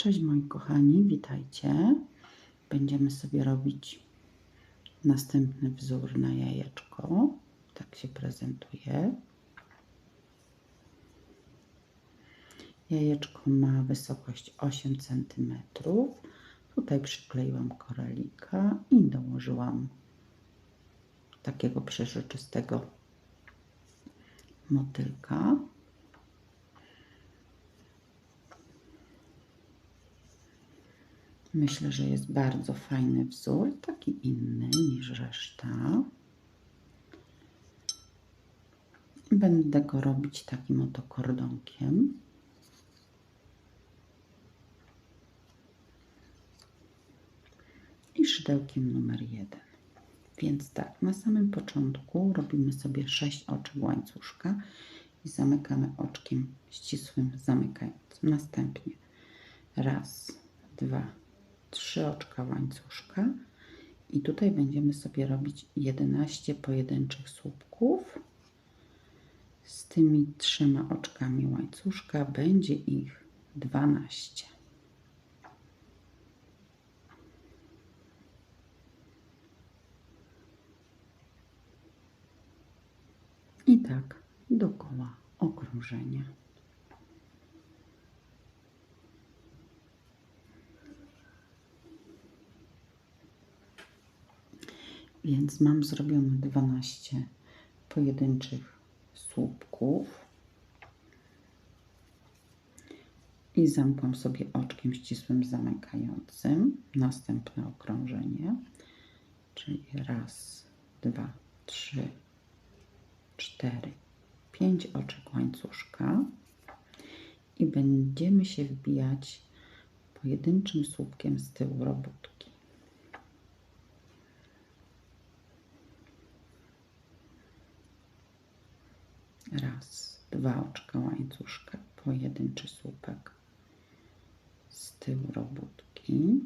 Cześć moi kochani, witajcie. Będziemy sobie robić następny wzór na jajeczko. Tak się prezentuje. Jajeczko ma wysokość 8 cm. Tutaj przykleiłam koralika i dołożyłam takiego przeżyczystego motylka. Myślę, że jest bardzo fajny wzór, taki inny niż reszta. Będę go robić takim oto kordonkiem. I szydełkiem numer jeden. Więc tak, na samym początku robimy sobie 6 oczek łańcuszka i zamykamy oczkiem ścisłym zamykającym. Następnie raz, dwa, trzy oczka łańcuszka i tutaj będziemy sobie robić 11 pojedynczych słupków. Z tymi trzema oczkami łańcuszka będzie ich 12. I tak dookoła okrążenia. Więc mam zrobione 12 pojedynczych słupków. I zamkłam sobie oczkiem ścisłym zamykającym następne okrążenie. Czyli raz, dwa, trzy, cztery, pięć oczek łańcuszka. I będziemy się wbijać pojedynczym słupkiem z tyłu robótki. Raz, dwa oczka łańcuszka, pojedynczy słupek z tyłu robótki.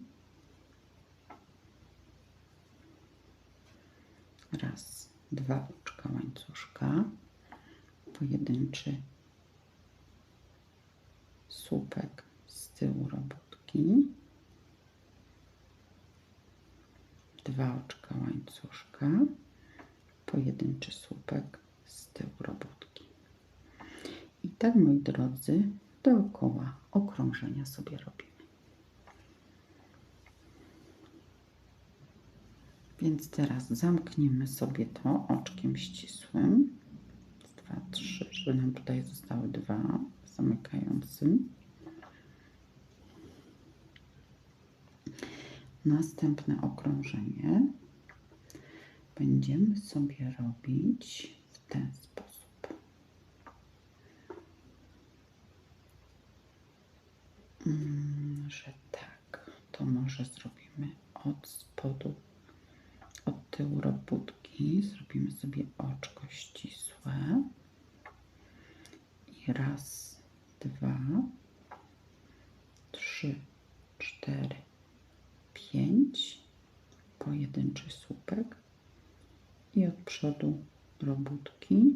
Raz, dwa oczka łańcuszka, pojedynczy słupek z tyłu robótki. Dwa oczka łańcuszka, pojedynczy słupek z tyłu robótki. Tak, moi drodzy, dookoła okrążenia sobie robimy. Więc teraz zamkniemy sobie to oczkiem ścisłym. Dwa, trzy, żeby nam tutaj zostały dwa zamykającym. Następne okrążenie będziemy sobie robić w ten sposób. Mm, że tak, to może zrobimy od spodu, od tyłu robótki. Zrobimy sobie oczko ścisłe. I raz, dwa, trzy, cztery, pięć. Pojedynczy słupek. I od przodu robótki.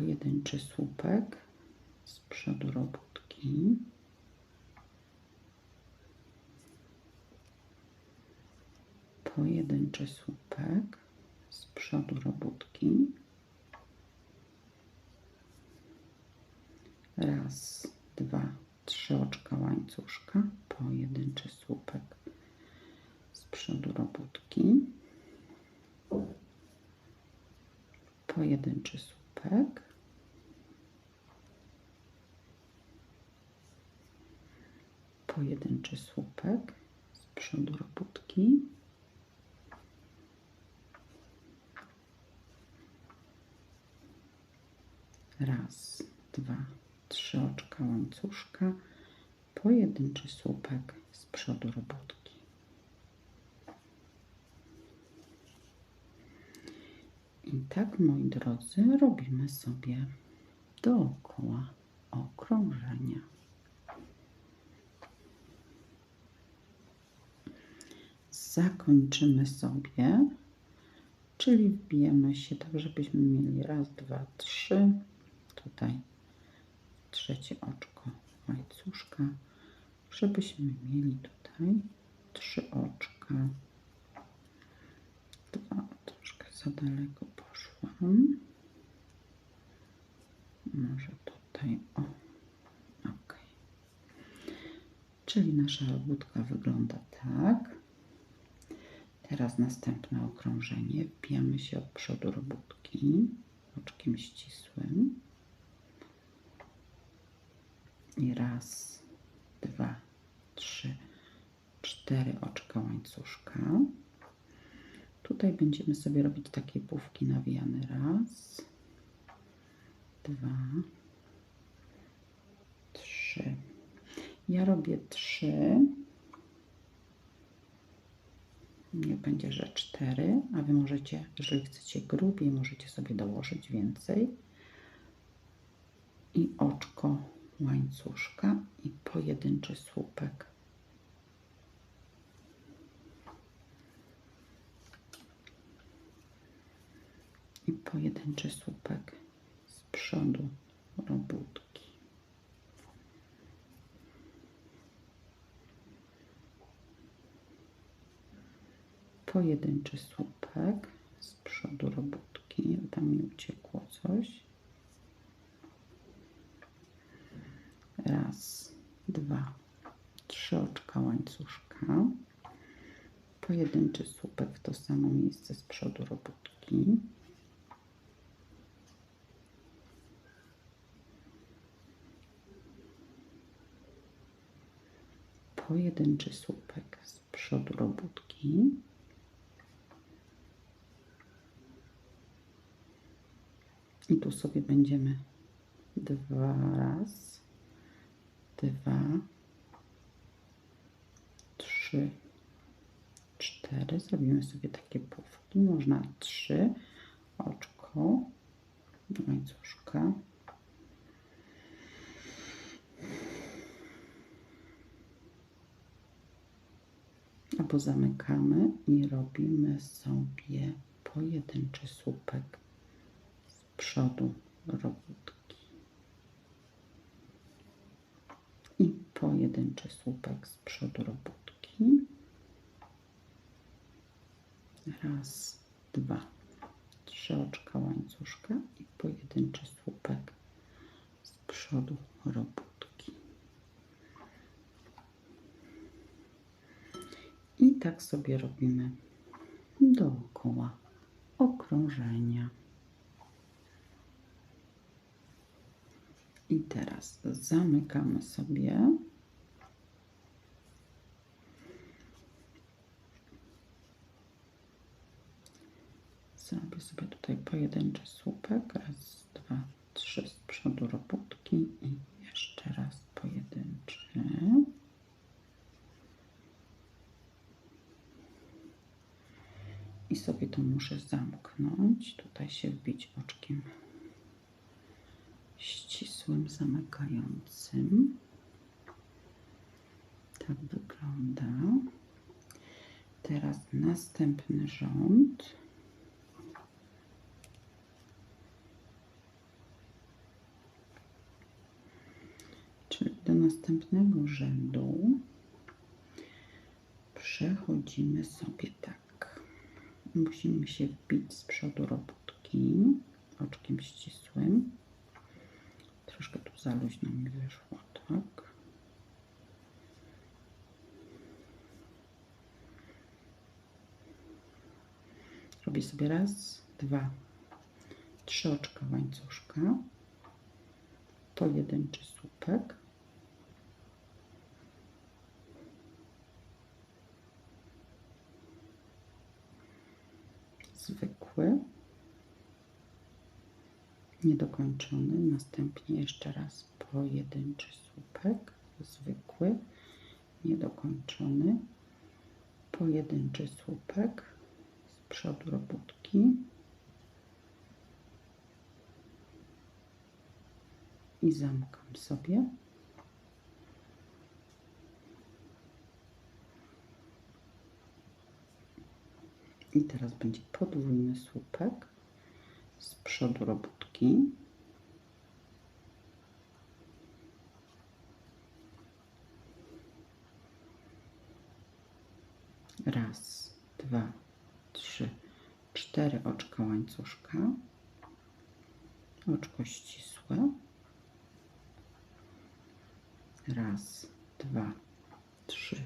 Pojedynczy słupek z przodu robótki. Pojedynczy słupek z przodu robótki. Raz, dwa, trzy oczka łańcuszka, pojedynczy słupek z przodu robótki, pojedynczy słupek, pojedynczy słupek z przodu robótki, raz, dwa, trzy oczka łańcuszka, pojedynczy słupek z przodu robótki. I tak, moi drodzy, robimy sobie dookoła okrążenia. Zakończymy sobie, czyli wbijemy się tak, żebyśmy mieli raz, dwa, trzy, tutaj trzecie oczko łańcuszka, żebyśmy mieli tutaj trzy oczka. Dwa, troszkę za daleko poszłam. Może tutaj, o, ok. Czyli nasza robótka wygląda tak. Teraz następne okrążenie. Wbijamy się od przodu robótki oczkiem ścisłym. I raz, dwa, trzy, cztery oczka łańcuszka. Tutaj będziemy sobie robić takie pówki nawijane. Raz, dwa, trzy. Ja robię trzy. Nie będzie, że cztery, a Wy możecie, jeżeli chcecie grubiej, możecie sobie dołożyć więcej. I oczko łańcuszka i pojedynczy słupek. I pojedynczy słupek z przodu robótki. Pojedynczy słupek z przodu robótki. Tam mi uciekło coś. Raz, dwa, trzy oczka łańcuszka. Pojedynczy słupek w to samo miejsce z przodu robótki. Pojedynczy słupek z przodu robótki. I tu sobie będziemy. Dwa raz, dwa, trzy, cztery. Zrobimy sobie takie pówki. Można trzy. Oczko. Łańcuszka. Albo zamykamy i robimy sobie pojedynczy słupek przodu robótki. I pojedynczy słupek z przodu robótki. Raz, dwa, trzy oczka łańcuszka i pojedynczy słupek z przodu robótki. I tak sobie robimy dookoła okrążenia. I teraz zamykamy sobie. Zrobię sobie tutaj pojedynczy słupek. Raz, dwa, trzy z przodu robótki i jeszcze raz pojedynczy. I sobie to muszę zamknąć. Tutaj się wbić oczkiem ścisłym, zamykającym. Tak wygląda. Teraz następny rząd. Czyli do następnego rzędu przechodzimy sobie tak. Musimy się wbić z przodu robótki oczkiem ścisłym. Troszkę tu za luźno mi wyszło, tak. Robię sobie raz, dwa, trzy oczka łańcuszka, pojedynczy słupek. Zwykły niedokończony. Następnie jeszcze raz pojedynczy słupek, zwykły, niedokończony, pojedynczy słupek z przodu robótki i zamkam sobie. I teraz będzie podwójny słupek z przodu robótki kropki. Raz, dwa, trzy, cztery oczka łańcuszka, oczko ścisłe. Raz, dwa, trzy,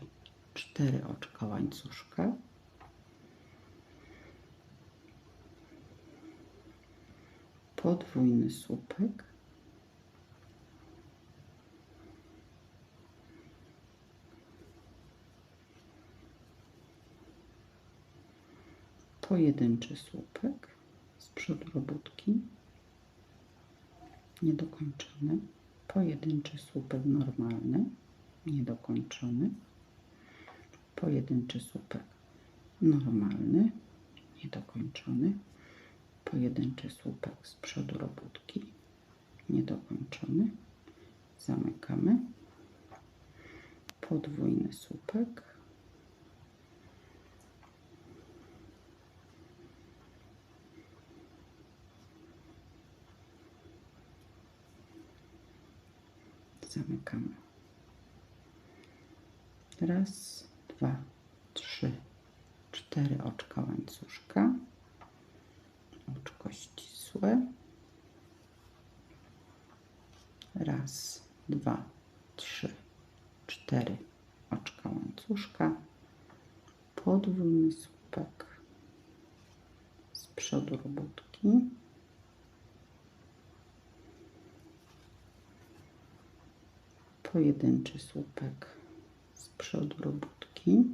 cztery oczka łańcuszka. Podwójny słupek. Pojedynczy słupek z przodu robótki. Niedokończony. Pojedynczy słupek normalny. Niedokończony. Pojedynczy słupek normalny. Niedokończony. Pojedynczy słupek z przodu robótki. Niedokończony. Zamykamy. Podwójny słupek. zamykamy. Raz, dwa, trzy, cztery oczka łańcuszka. Oczko ścisłe. Raz, dwa, trzy, cztery oczka łańcuszka. Podwójny słupek z przodu robótki. pojedynczy słupek z przodu robótki,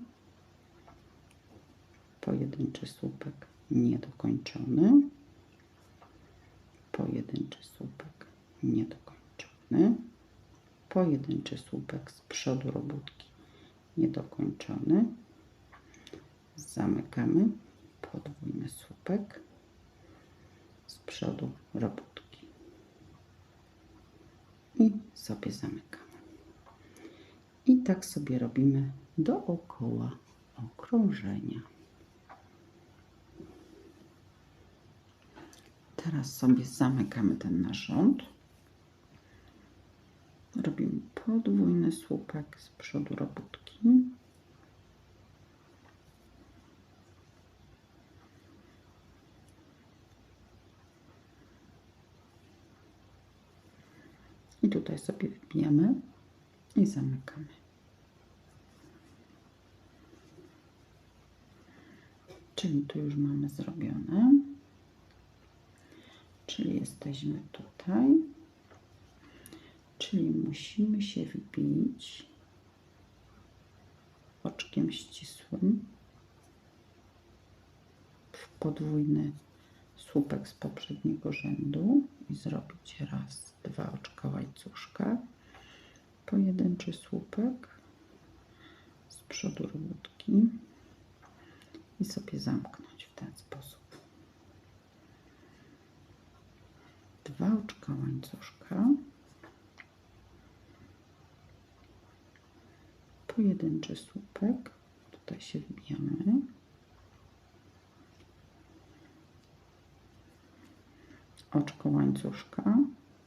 pojedynczy słupek niedokończony, pojedynczy słupek niedokończony, pojedynczy słupek z przodu robótki niedokończony, zamykamy podwójny słupek z przodu robótki i sobie zamykamy. I tak sobie robimy dookoła okrążenia. Teraz sobie zamykamy ten narząd. Robimy podwójny słupek z przodu robótki. I tutaj sobie wbijamy i zamykamy. Czyli tu już mamy zrobione. Czyli jesteśmy tutaj. Czyli musimy się wbić. Oczkiem ścisłym. W podwójny słupek z poprzedniego rzędu i zrobić raz, dwa oczka łańcuszka, pojedynczy słupek. Z przodu robótki i sobie zamknąć w ten sposób. Dwa oczka łańcuszka, pojedynczy słupek, tutaj się wbijamy. Oczko łańcuszka,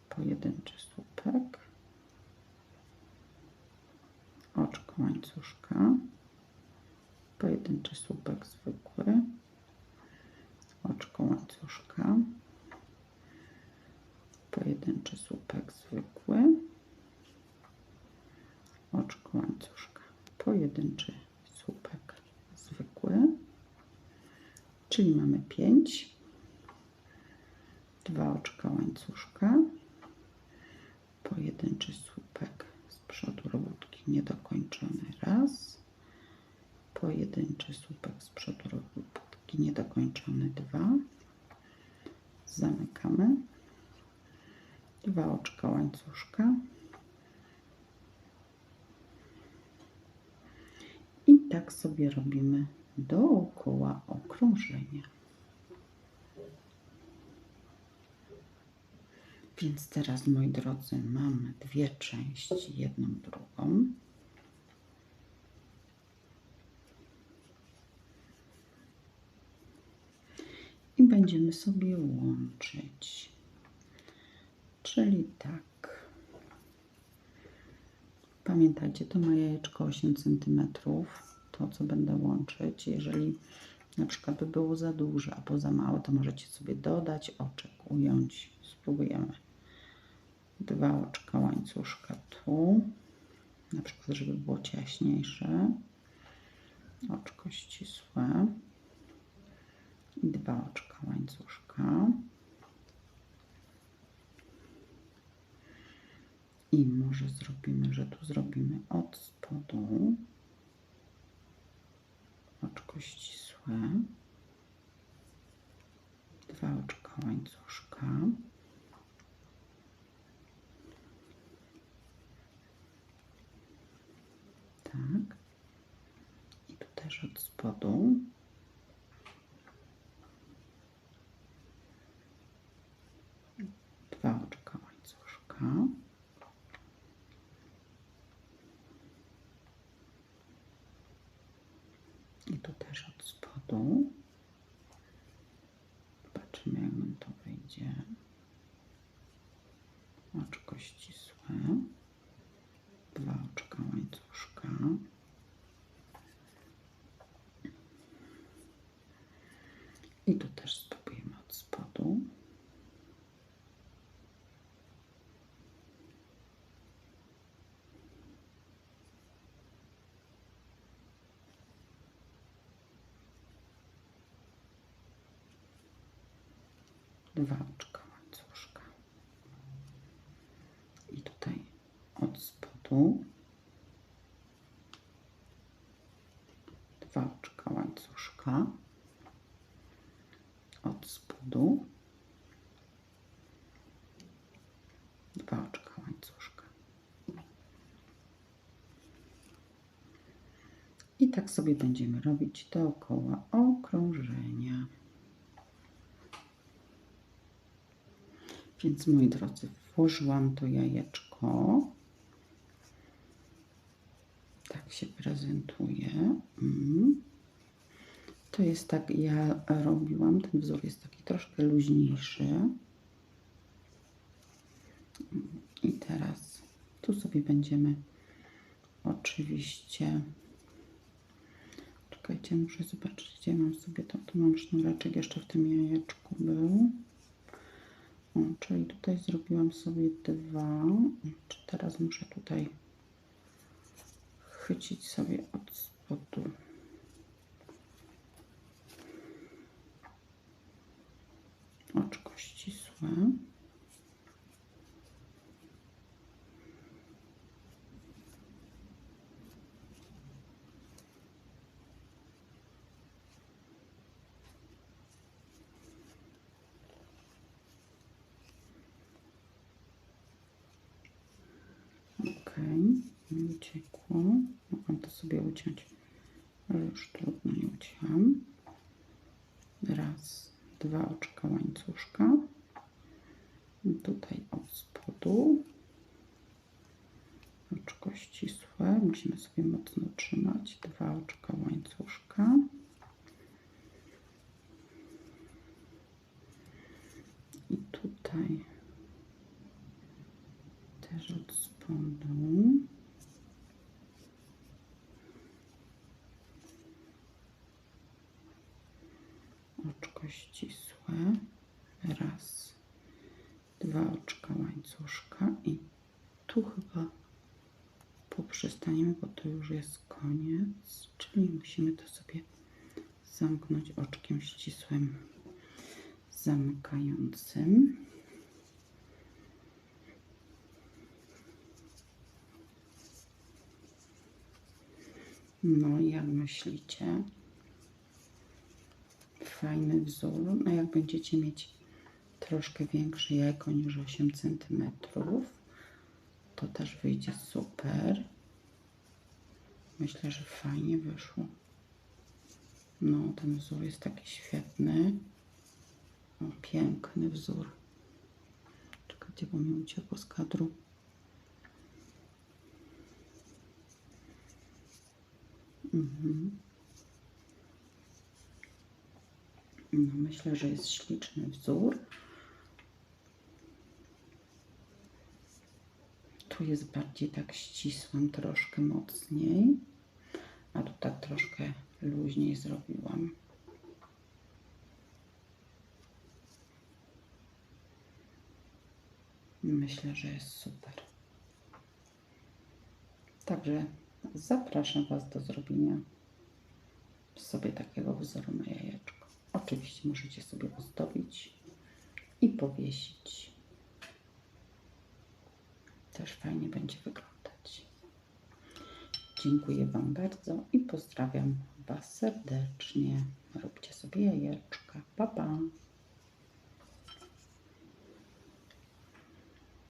pojedynczy słupek, oczko łańcuszka, pojedynczy słupek zwykły, oczko łańcuszka, pojedynczy słupek zwykły, oczko łańcuszka, pojedynczy słupek zwykły, czyli mamy 5, dwa oczka łańcuszka, pojedynczy słupek z przodu robótki niedokończony. Raz, pojedynczy słupek z przodu robótki niedokończony. Dwa, zamykamy, dwa oczka łańcuszka i tak sobie robimy dookoła okrążenia. Więc teraz, moi drodzy, mamy dwie części, jedną, drugą. I będziemy sobie łączyć. Czyli tak. Pamiętajcie, to ma jajeczko 8 cm. to, co będę łączyć. Jeżeli na przykład by było za duże albo za małe, to możecie sobie dodać oczek, ująć. Spróbujemy. Dwa oczka łańcuszka tu, na przykład, żeby było ciaśniejsze. Oczko ścisłe. I dwa oczka łańcuszka. I może zrobimy, że tu zrobimy od spodu. Oczko ścisłe, dwa oczka łańcuszka, tak, i tu też od spodu dwa oczka łańcuszka. I tu też spodu. Zobaczymy, jak nam to wyjdzie. Oczko ścisłe. Dwa oczka łańcuszka. I tu też spróbujemy od spodu. Dwa oczka łańcuszka. I tutaj od spodu dwa oczka łańcuszka. Od spodu dwa oczka łańcuszka. I tak sobie będziemy robić dookoła okrążenia. Więc moi drodzy, włożyłam to jajeczko. Tak się prezentuje. Mm. To jest tak, ja robiłam, ten wzór jest taki troszkę luźniejszy. I teraz tu sobie będziemy oczywiście czekajcie, muszę zobaczyć, gdzie mam sobie to. Tu mam sznureczek jeszcze w tym jajeczku był. Czyli tutaj zrobiłam sobie dwa. Czy teraz muszę tutaj chwycić sobie od spodu. Oczko ścisłe. Ok, nie uciekło. Mogłam to sobie uciąć, ale już trudno nie ucięłam. Raz, dwa oczka łańcuszka. I tutaj od spodu. Oczko ścisłe. Musimy sobie mocno trzymać. Dwa oczka łańcuszka. I tutaj też od spodu. Oczko ścisłe. Raz, dwa oczka łańcuszka i tu chyba poprzestaniemy, bo to już jest koniec, czyli musimy to sobie zamknąć oczkiem ścisłym zamykającym. No, jak myślicie? Fajny wzór. No, jak będziecie mieć troszkę większe jajko niż 8 cm, to też wyjdzie super. Myślę, że fajnie wyszło. No, ten wzór jest taki świetny. O, piękny wzór. Czekajcie, bo mi uciekło z kadru. Mhm. No, myślę, że jest śliczny wzór. Tu jest bardziej tak ścisłym, troszkę mocniej. A tu tak troszkę luźniej zrobiłam. Myślę, że jest super. Także zapraszam Was do zrobienia sobie takiego wzoru na jajeczko. Oczywiście możecie sobie ozdobić i powiesić. Też fajnie będzie wyglądać. Dziękuję Wam bardzo i pozdrawiam Was serdecznie. Róbcie sobie jajeczka. Pa, pa.